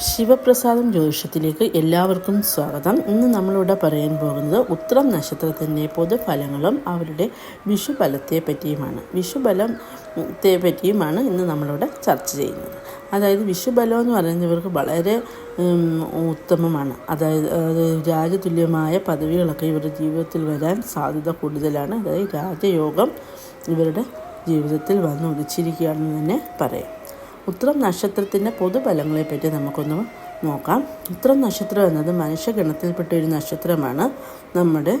ശിവപ്രസാദം ജ്യോതിഷത്തിലേക്ക് എല്ലാവർക്കും സ്വാഗതം. ഇന്ന് നമ്മളിവിടെ പറയാൻ പോകുന്നത് ഉത്രം നക്ഷത്രത്തിന്റെ പൊതുഫലങ്ങളും അവരുടെ വിഷുഫലത്തെ പറ്റിയുമാണ്. വിഷുഫലത്തെ പറ്റിയുമാണ് ഇന്ന് നമ്മളിവിടെ ചർച്ച ചെയ്യുന്നത്. അതായത് വിഷുബലം എന്ന് പറയുന്നവർക്ക് വളരെ ഉത്തമമാണ്. അതായത് അത് രാജതുല്യമായ പദവികളൊക്കെ ഇവരുടെ ജീവിതത്തിൽ വരാൻ സാധ്യത കൂടുതലാണ്. അതായത് രാജയോഗം ഇവരുടെ ജീവിതത്തിൽ വന്ന് ഉദിച്ചിരിക്കുകയാണെന്ന് തന്നെ പറയാം. ഉത്രം നക്ഷത്രത്തിന്റെ പൊതുഫലങ്ങളെപ്പറ്റി നമുക്കൊന്ന് നോക്കാം. ഉത്രം നക്ഷത്രം എന്നത് മനുഷ്യഗണത്തിൽപ്പെട്ട ഒരു നക്ഷത്രമാണ്. നമ്മുടെ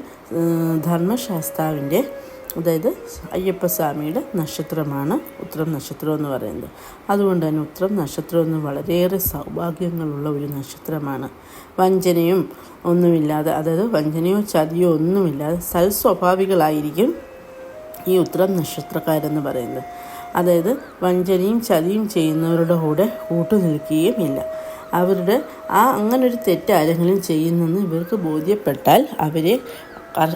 ധർമ്മശാസ്താവിന്റെ അതായത് അയ്യപ്പസ്വാമിയുടെ നക്ഷത്രമാണ് ഉത്രം നക്ഷത്രം എന്ന് പറയുന്നത്. അതുകൊണ്ട് തന്നെ ഉത്രം നക്ഷത്രം എന്ന് വളരെയേറെ സൗഭാഗ്യങ്ങളുള്ള ഒരു നക്ഷത്രമാണ്. വഞ്ചനയും ഒന്നുമില്ലാതെ അതായത് വഞ്ചനയോ ചതിയോ ഒന്നുമില്ലാതെ സൽസ്വഭാവികളായിരിക്കും ഈ ഉത്രം നക്ഷത്രക്കാരെന്ന് പറയുന്നത്. അതായത് വഞ്ചനയും ചതിയും ചെയ്യുന്നവരുടെ കൂടെ കൂട്ടുനിൽക്കുകയും ഇല്ല. അവരുടെ ആ അങ്ങനൊരു തെറ്റ് ആരെങ്കിലും ചെയ്യുന്നെന്ന് ഇവർക്ക് ബോധ്യപ്പെട്ടാൽ അവരെ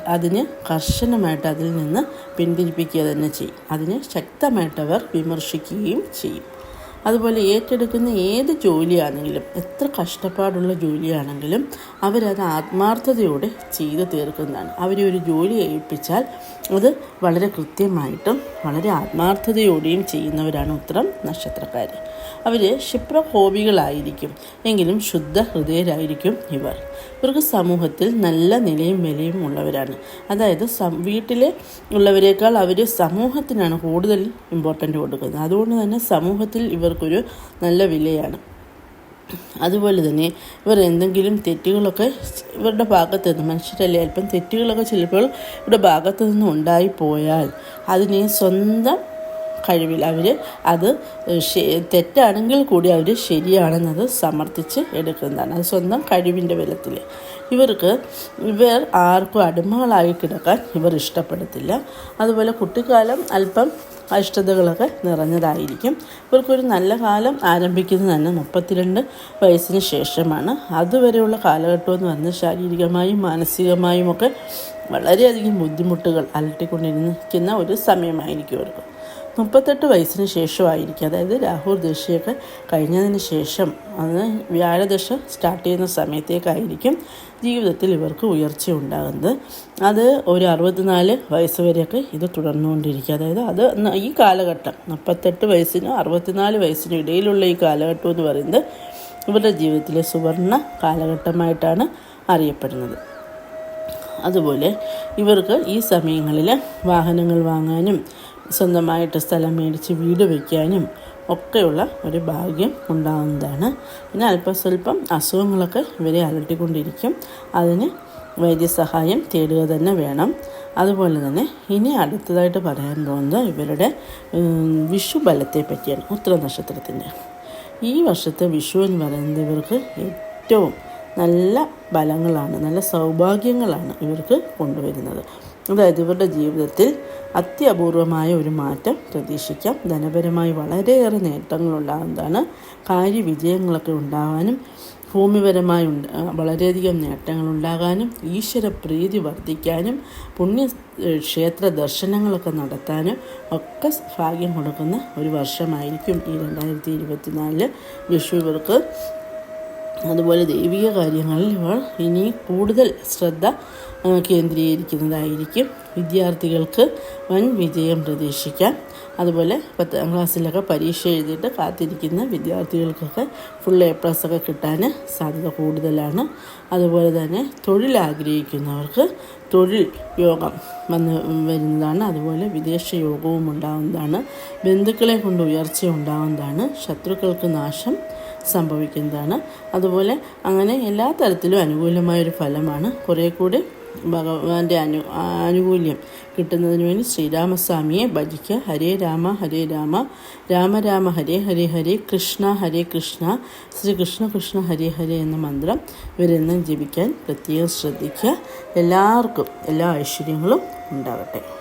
അതിന് കർശനമായിട്ട് അതിൽ നിന്ന് പിന്തിരിപ്പിക്കുക തന്നെ ചെയ്യും. അതിനെ ശക്തമായിട്ടവർ വിമർശിക്കുകയും ചെയ്യും. അതുപോലെ ഏറ്റെടുക്കുന്ന ഏത് ജോലിയാണെങ്കിലും എത്ര കഷ്ടപ്പാടുള്ള ജോലിയാണെങ്കിലും അവരത് ആത്മാർത്ഥതയോടെ ചെയ്തു തീർക്കുന്നതാണ്. അവരെ ഒരു ജോലി ഏൽപ്പിച്ചാൽ അത് വളരെ കൃത്യമായിട്ടും വളരെ ആത്മാർത്ഥതയോടെയും ചെയ്യുന്നവരാണ് ഉത്തരം നക്ഷത്രക്കാർ അവർ ക്ഷിപ്രകോപികളായിരിക്കും. എങ്കിലും ശുദ്ധ ഹൃദയരായിരിക്കും ഇവർ. ഇവർക്ക് സമൂഹത്തിൽ നല്ല നിലയും വിലയും ഉള്ളവരാണ്. അതായത് വീട്ടിലെ ഉള്ളവരെക്കാൾ അവർ സമൂഹത്തിനാണ് കൂടുതൽ ഇമ്പോർട്ടന്റ് കൊടുക്കുന്നത്. അതുകൊണ്ട് തന്നെ സമൂഹത്തിൽ ഇവർക്കൊരു നല്ല വിലയാണ്. അതുപോലെ തന്നെ ഇവർ എന്തെങ്കിലും തെറ്റുകളൊക്കെ ഇവരുടെ ഭാഗത്ത് നിന്ന് മനുഷ്യരല്ലേ അല്പം തെറ്റുകളൊക്കെ ചിലപ്പോൾ ഇവരുടെ ഭാഗത്ത് നിന്ന് ഉണ്ടായിപ്പോയാൽ അതിനെ സ്വന്തം കഴിവിൽ അവർ അത് തെറ്റാണെങ്കിൽ കൂടി അവർ ശരിയാണെന്നത് സമർത്ഥിച്ച് എടുക്കുന്നതാണ്. അത് സ്വന്തം കഴിവിന്റെ ബലത്തിൽ. ഇവർക്ക് ഇവർ ആർക്കും അടിമകളായി കിടക്കാൻ ഇവർ ഇഷ്ടപ്പെടത്തില്ല. അതുപോലെ കുട്ടിക്കാലം അല്പം അഷ്ടതകളൊക്കെ നിറഞ്ഞതായിരിക്കും. ഇവർക്കൊരു നല്ല കാലം ആരംഭിക്കുന്നത് തന്നെ മുപ്പത്തിരണ്ട് വയസ്സിന് ശേഷമാണ്. അതുവരെയുള്ള കാലഘട്ടം എന്ന് പറഞ്ഞാൽ ശാരീരികമായും മാനസികമായും ഒക്കെ വളരെയധികം ബുദ്ധിമുട്ടുകൾ അലട്ടിക്കൊണ്ടിരിക്കുന്ന ഒരു സമയമായിരിക്കും അവർക്ക് മുപ്പത്തെട്ട് വയസ്സിന് ശേഷമായിരിക്കും. അതായത് രാഹുൽ ദശയൊക്കെ കഴിഞ്ഞതിന് ശേഷം അത് വ്യാഴദശ സ്റ്റാർട്ട് ചെയ്യുന്ന സമയത്തേക്കായിരിക്കും ജീവിതത്തിൽ ഇവർക്ക് ഉയർച്ച ഉണ്ടാകുന്നത്. അത് ഒരു അറുപത്തിനാല് വയസ്സ് വരെയൊക്കെ ഇത് തുടർന്നുകൊണ്ടിരിക്കുക അതായത് അത് ഈ കാലഘട്ടം മുപ്പത്തെട്ട് വയസ്സിനും അറുപത്തിനാല് വയസ്സിനും ഇടയിലുള്ള ഈ കാലഘട്ടം എന്ന് പറയുന്നത് ഇവരുടെ ജീവിതത്തിലെ സുവർണ കാലഘട്ടമായിട്ടാണ് അറിയപ്പെടുന്നത്. അതുപോലെ ഇവർക്ക് ഈ സമയങ്ങളിൽ വാഹനങ്ങൾ വാങ്ങാനും സ്വന്തമായിട്ട് സ്ഥലം മേടിച്ച് വീട് വയ്ക്കാനും ഒക്കെയുള്ള ഒരു ഭാഗ്യം ഉണ്ടാകുന്നതാണ് പിന്നെ അല്പസ്വല്പം അസുഖങ്ങളൊക്കെ ഇവരെ അലട്ടിക്കൊണ്ടിരിക്കും. അതിന് വൈദ്യസഹായം തേടുക തന്നെ വേണം. അതുപോലെ തന്നെ ഇനി അടുത്തതായിട്ട് പറയാൻ പോകുന്നത് ഇവരുടെ വിഷുബലത്തെ പറ്റിയാണ് ഉത്തര നക്ഷത്രത്തിന്റെ ഈ വർഷത്തെ വിഷു എന്ന് പറയുന്നത് ഇവർക്ക് ഏറ്റവും നല്ല ബലങ്ങളാണ് നല്ല സൗഭാഗ്യങ്ങളാണ് ഇവർക്ക് കൊണ്ടുവരുന്നത്. അതായത് ഇവരുടെ ജീവിതത്തിൽ അത്യപൂർവമായ ഒരു മാറ്റം പ്രതീക്ഷിക്കാം. ധനപരമായി വളരെയേറെ നേട്ടങ്ങളുണ്ടാകുന്നതാണ് കാര്യവിജയങ്ങളൊക്കെ ഉണ്ടാകാനും ഭൂമിപരമായി വളരെയധികം നേട്ടങ്ങൾ ഉണ്ടാകാനും ഈശ്വര പ്രീതി വർദ്ധിക്കാനും പുണ്യ ക്ഷേത്ര ദർശനങ്ങളൊക്കെ നടത്താനും ഒക്കെ ഭാഗ്യം കൊടുക്കുന്ന ഒരു വർഷമായിരിക്കും ഈ രണ്ടായിരത്തി ഇരുപത്തിനാലിൽ വിഷു ഇവർക്ക് അതുപോലെ ദൈവിക കാര്യങ്ങളിൽ ഇവർ ഇനി കൂടുതൽ ശ്രദ്ധ കേന്ദ്രീകരിക്കുന്നതായിരിക്കും. വിദ്യാർത്ഥികൾക്ക് വൻ വിജയം പ്രതീക്ഷിക്കാം. അതുപോലെ പത്താം ക്ലാസ്സിലൊക്കെ പരീക്ഷ എഴുതിയിട്ട് കാത്തിരിക്കുന്ന വിദ്യാർത്ഥികൾക്കൊക്കെ ഫുൾ എ പ്ലസ് ഒക്കെ കിട്ടാൻ സാധ്യത കൂടുതലാണ്. അതുപോലെ തന്നെ തൊഴിൽ ആഗ്രഹിക്കുന്നവർക്ക് തൊഴിൽ യോഗം വന്ന് വരുന്നതാണ്. അതുപോലെ വിദേശ യോഗവും ഉണ്ടാകുന്നതാണ് ബന്ധുക്കളെ കൊണ്ട് ഉയർച്ച ഉണ്ടാകുന്നതാണ് ശത്രുക്കൾക്ക് നാശം സംഭവിക്കുന്നതാണ്. അതുപോലെ അങ്ങനെ എല്ലാ തരത്തിലും അനുകൂലമായൊരു ഫലമാണ് കുറേ കൂടി ഭഗവാന്റെ അനു ആനുകൂല്യം കിട്ടുന്നതിന് വേണ്ടി ശ്രീരാമസ്വാമിയെ ഭജിക്കുക. ഹരേ രാമ ഹരേ രാമ. രാമ രാമ ഹരേ ഹരേ ഹരേ കൃഷ്ണ ഹരേ കൃഷ്ണ. ശ്രീ കൃഷ്ണ കൃഷ്ണ ഹരേ ഹരേ എന്ന മന്ത്രം ഇവരെന്നും ജപിക്കാൻ പ്രത്യേകം ശ്രദ്ധിക്കുക. എല്ലാവർക്കും എല്ലാ ഐശ്വര്യങ്ങളും ഉണ്ടാകട്ടെ.